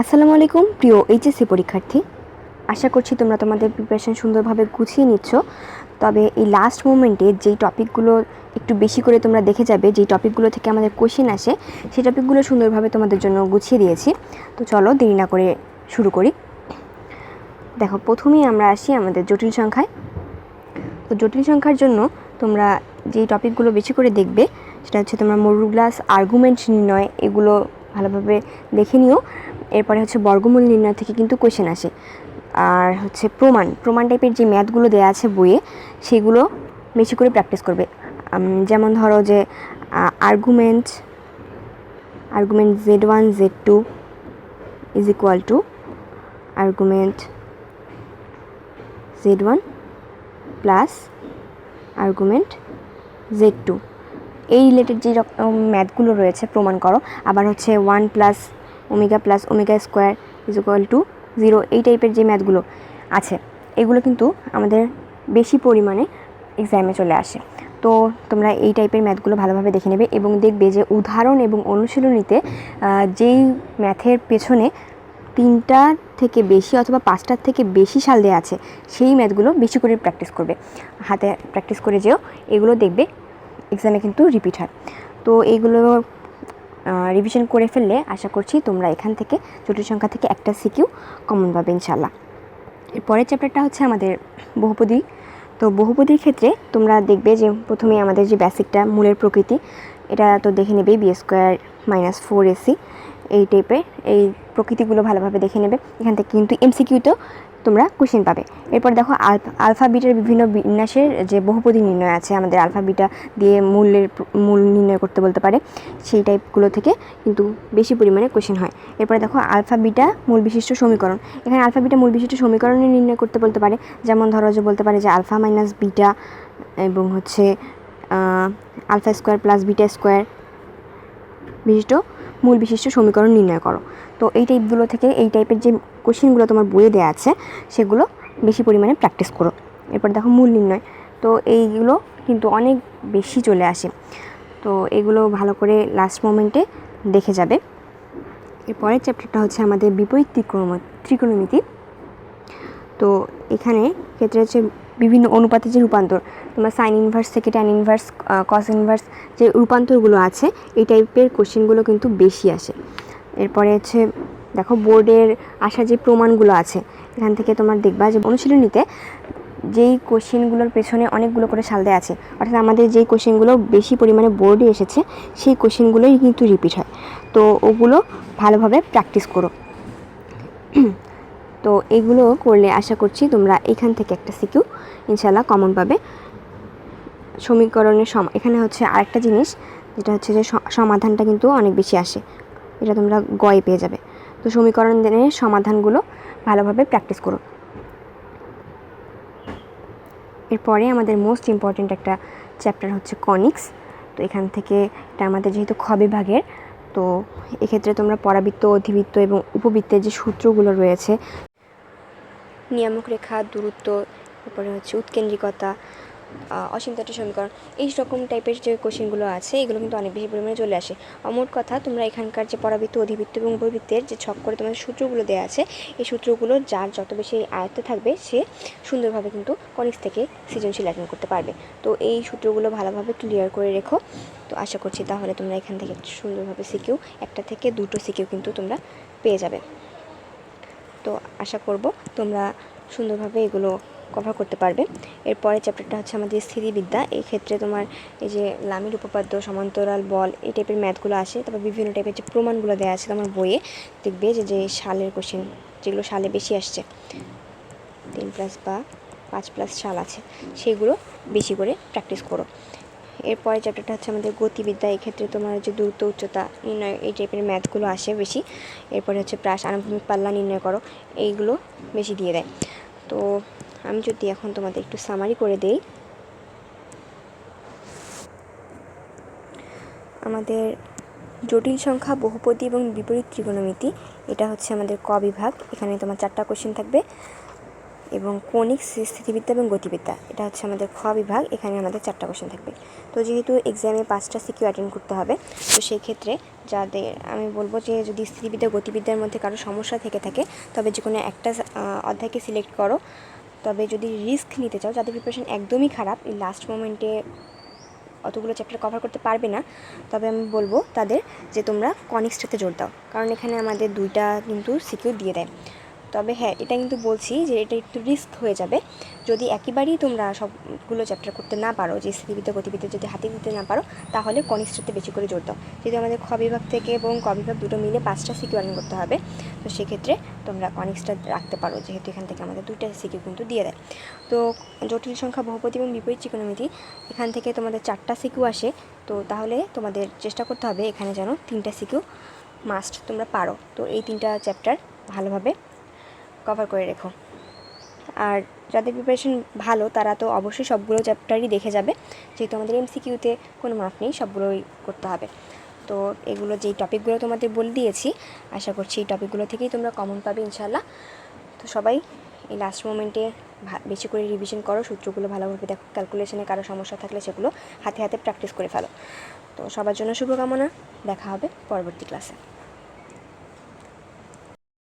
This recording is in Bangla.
আসসালামু আলাইকুম, প্রিয় এইচএসসি পরীক্ষার্থী। আশা করছি তোমরা তোমাদের প্রিপারেশন সুন্দরভাবে গুছিয়ে নিচ্ছ। তবে এই লাস্ট মোমেন্টে যেই টপিকগুলো একটু বেশি করে তোমরা দেখে যাবে, যেই টপিকগুলো থেকে আমাদের কোশ্চেন আসে, সেই টপিকগুলো সুন্দরভাবে তোমাদের জন্য গুছিয়ে দিয়েছি। তো চলো দেরি না করে শুরু করি। দেখো, প্রথমেই আমরা আসি আমাদের জটিল সংখ্যায়। তো জটিল সংখ্যার জন্য তোমরা যেই টপিকগুলো বেশি করে দেখবে, সেটা হচ্ছে তোমরা মরুগ্লাস আর্গুমেন্ট নির্ণয়, এগুলো ভালোভাবে দেখে নিও। এরপরে হচ্ছে বর্গমূল নির্ণয় থেকে কিন্তু কোশ্চেন আসে। আর হচ্ছে প্রমাণ প্রমাণ টাইপের যে ম্যাথগুলো দেওয়া আছে বইয়ে, সেগুলো বেশি করে প্র্যাকটিস করবে। যেমন ধরো যে argument argument z one z two is equal to argument z one plus argument z two এই রিলেটেড যে ম্যাথগুলো রয়েছে, প্রমাণ করো। আবার হচ্ছে one plus omega plus omega square is equal to zero এই টাইপের যে ম্যাথগুলো আছে, এগুলো কিন্তু আমাদের বেশি পরিমাণে এক্সামে চলে আসে। তো তোমরা এই টাইপের ম্যাথগুলো ভালোভাবে দেখে নেবে এবং দেখবে যে উদাহরণ এবং অনুশীলনীতে যেই ম্যাথের পেছনে তিনটা থেকে বেশি অথবা পাঁচটার থেকে বেশি সাল দেওয়া আছে, সেই ম্যাথগুলো বেশি করে প্র্যাকটিস করবে। হাতে প্র্যাকটিস করে যেও, এগুলো দেখবে এক্সামে কিন্তু রিপিট হয়। তো এইগুলো রিভিশন করে ফেললে আশা করছি তোমরা এখান থেকে জটিল সংখ্যা থেকে একটা সিকিউ কমন পাবে ইনশাল্লাহ এর পরের চ্যাপ্টারটা হচ্ছে আমাদের বহুপদী। তো বহুপদীর ক্ষেত্রে তোমরা দেখবে যে প্রথমে আমাদের যে বেসিকটা মূলের প্রকৃতি, এটা তো দেখে নেবেই b square minus four ac এই টাইপের এই প্রকৃতিগুলো ভালোভাবে দেখে নেবে। এখান থেকে কিন্তু এমসিকিউতেও তোমরা কোশ্চেন পাবে। এরপর দেখো আলফা বিটার বিভিন্ন বিন্যাসের যে বহুপদী নির্ণয় আছে, আমাদের আলফা বিটা দিয়ে মূলের মূল নির্ণয় করতে বলতে পারে, সেই টাইপগুলো থেকে কিন্তু বেশি পরিমাণে কোশ্চেন হয়। এরপরে দেখো আলফা বিটা মূল বিশিষ্ট সমীকরণ। এখানে আলফা বিটা মূল বিশিষ্ট সমীকরণে নির্ণয় করতে বলতে পারে, যেমন ধরো যে বলতে পারে যে আলফা মাইনাস বিটা এবং হচ্ছে alpha square plus beta square বিশিষ্ট মূল বিশিষ্ট সমীকরণ নির্ণয় করো। তো এই টাইপগুলো থেকে এই টাইপের যে কোশ্চেনগুলো তোমার বইয়ে দেওয়া আছে, সেগুলো বেশি পরিমাণে প্র্যাকটিস করো। এরপর দেখো মূল নির্ণয়। তো এইগুলো কিন্তু অনেক বেশি চলে আসে। তো এগুলো ভালো করে লাস্ট মোমেন্টে দেখে যাবে। এরপরের চ্যাপ্টারটা হচ্ছে আমাদের বিপরীত ত্রিকোণ, ত্রিকোণমিতি। তো এখানে ক্ষেত্রে হচ্ছে বিভিন্ন অনুপাতের যে রূপান্তর, তোমার সাইন ইনভার্স থেকে ট্যান ইনভার্স কস ইনভার্স যে রূপান্তরগুলো আছে, এই টাইপের কোশ্চেনগুলো কিন্তু বেশি আসে। এরপরে হচ্ছে দেখো, বোর্ডের আসা যে প্রমাণগুলো আছে, এখান থেকে তোমার দেখবা যে অনুশীলনীতে যেই কোশ্চেনগুলোর পেছনে অনেকগুলো করে সাল দেওয়া আছে, অর্থাৎ আমাদের যেই কোশ্চেনগুলো বেশি পরিমাণে বোর্ডে এসেছে, সেই কোশ্চেনগুলোই কিন্তু রিপিট হয়। তো ওগুলো ভালোভাবে প্র্যাকটিস করো। তো এগুলো করলে আশা করছি তোমরা এখান থেকে একটা সিকিউ ইনশাল্লাহ কমন পাবে। সমীকরণের সম, এখানে হচ্ছে আরেকটা জিনিস, যেটা হচ্ছে যে সমাধানটা কিন্তু অনেক বেশি আসে, এটা তোমরা গয়ে পেয়ে যাবে। তো সমীকরণের সমাধানগুলো ভালোভাবে প্র্যাকটিস করো এরপরে আমাদের মোস্ট ইম্পর্ট্যান্ট একটা চ্যাপ্টার হচ্ছে কনিক্স তো এখান থেকে এটা আমাদের যেহেতু খ তো এক্ষেত্রে তোমরা পরাবৃত্ত, অধিবৃত্ত এবং উপবৃত্তের যে সূত্রগুলো রয়েছে, নিয়ামক রেখা, দূরত্ব, তারপরে হচ্ছে উৎকেন্দ্রিকতা আহ, অসীমতট সমীকরণ। এই রকম টাইপের যে কোশ্চেনগুলো আছে এগুলো কিন্তু অনেক বেশি পরিমাণে চলে আসে। অমোট কথা তোমরা এখানকার যে পরাবৃত্ত অধিবৃত্ত এবং উপবৃত্তের যে ছক করে তোমাদের সূত্রগুলো দেওয়া আছে এই সূত্রগুলো যার যত বেশি আয়ত্তে থাকবে সে সুন্দরভাবে কিন্তু কনিক্স থেকে সৃজনশীল অ্যাটেন্ড করতে পারবে। তো এই সূত্রগুলো ভালোভাবে ক্লিয়ার করে রেখো। তো আশা করছি তাহলে তোমরা এখান থেকে সুন্দরভাবে শিখেও একটা থেকে দুটো শিখেও কিন্তু তোমরা পেয়ে যাবে। তো আশা করব তোমরা সুন্দরভাবে এগুলো কভার করতে পারবে। এরপরে চ্যাপ্টারটা হচ্ছে আমাদের স্থিতিবিদ্যা। এই ক্ষেত্রে তোমার এই যে লামির উপপাদ্য, সমান্তরাল বল, এই টাইপের ম্যাথগুলো আসে। তারপর বিভিন্ন টাইপের যে প্রমাণগুলো দেওয়া আছে তোমার বইয়ে, দেখবে যে যে সালের কোশ্চেন যেগুলো সালে বেশি আসছে। তিন প্লাস বা পাঁচ প্লাস সাল আছে। সেগুলো বেশি করে প্র্যাকটিস করো। এরপরে চ্যাপ্টারটা হচ্ছে আমাদের গতিবিদ্যা। এই ক্ষেত্রে তোমার যে দূরত্ব, উচ্চতা, নির্ণয়, এই টাইপের ম্যাথগুলো আসে বেশি। এরপরে হচ্ছে প্রাস, আনুভূমিক পাল্লা নির্ণয় করো। এইগুলো বেশি দিয়ে দেয়। তো আমি যদি এখন তোমাদের একটু সামারি করে দেই। আমাদের জটিল সংখ্যা, বহুপদী এবং বিপরীত ত্রিকোণমিতি, এটা হচ্ছে আমাদের ক বিভাগ। এখানে তোমার চারটা কোশ্চেন থাকবে। এবং কৌণিক স্থিতিবিদ্যা এবং গতিবিদ্যা, এটা হচ্ছে আমাদের খ বিভাগ। এখানে আমাদের চারটা কোশ্চেন থাকবে। তো যেহেতু এক্সামে পাঁচটা সিকিউ অ্যাটেন্ড করতে হবে, তো সেই ক্ষেত্রে যাদের, আমি বলব যে যদি স্থিতিবিদ্যা, গতিবিদ্যার মধ্যে কারও সমস্যা থেকে থাকে, তবে যে কোনো একটা অধ্যায়কে সিলেক্ট করো। তবে যদি রিস্ক নিতে চাও, যাদের প্রিপারেশান একদমই খারাপ, এই লাস্ট মোমেন্টে অতগুলো চ্যাপ্টার কভার করতে পারবে না, তবে আমি বলব তাদের যে তোমরা কনিক্সটাতে জোর দাও। কারণ এখানে আমাদের দুইটা কিন্তু সিকিউর দিয়ে দেয়। তবে হ্যাঁ এটা কিন্তু বলছি যে এটা একটু রিস্ক হয়ে যাবে। যদি একেবারেই তোমরা সবগুলো চ্যাপ্টার করতে না পারো, যে স্থিতিবিদ্যা গতিবিদ্যা যদি হাতে দিতে না পারো, তাহলে কনিক্সটাতে বেশি করে জোর দাও। যদি আমাদের খ বিভাগ থেকে এবং ক বিভাগ দুটো মিলে পাঁচটা সিকিউ আর্ন করতে হবে, তো সেক্ষেত্রে তোমরা কনিক্সটা রাখতে পারো, যেহেতু এখান থেকে আমাদের দুইটা সিকিউ কিন্তু দিয়ে দেয়। তো জটিল সংখ্যা বহুপতি এবং বিপরীত ত্রিকোণমিতি এখান থেকে তোমাদের চারটা সিকিউ আসে, তো তাহলে তোমাদের চেষ্টা করতে হবে এখানে যেন তিনটা সিকিউ মাস্ট তোমরা পারো। তো এই তিনটা চ্যাপ্টার ভালোভাবে কভার করে রেখো। আর যাদের প্রিপারেশন ভালো, তারা তো অবশ্যই সবগুলো চ্যাপ্টারই দেখে যাবে। যেহেতু আমাদের এমসিকিউতে কোনো মার্ক নেই, সবগুলোই করতে হবে। তো এগুলো যেই টপিকগুলো তোমাদের বলে দিয়েছি, আশা করছি এই টপিকগুলো থেকেই তোমরা কমন পাবে ইনশাল্লাহ তো সবাই এই লাস্ট মোমেন্টে বেশি করে রিভিশন করো, সূত্রগুলো ভালোভাবে দেখো ক্যালকুলেশনে কারও সমস্যা থাকলে সেগুলো হাতে হাতে প্র্যাকটিস করে ফেলো। তো সবার জন্য শুভকামনা, দেখা হবে পরবর্তী ক্লাসে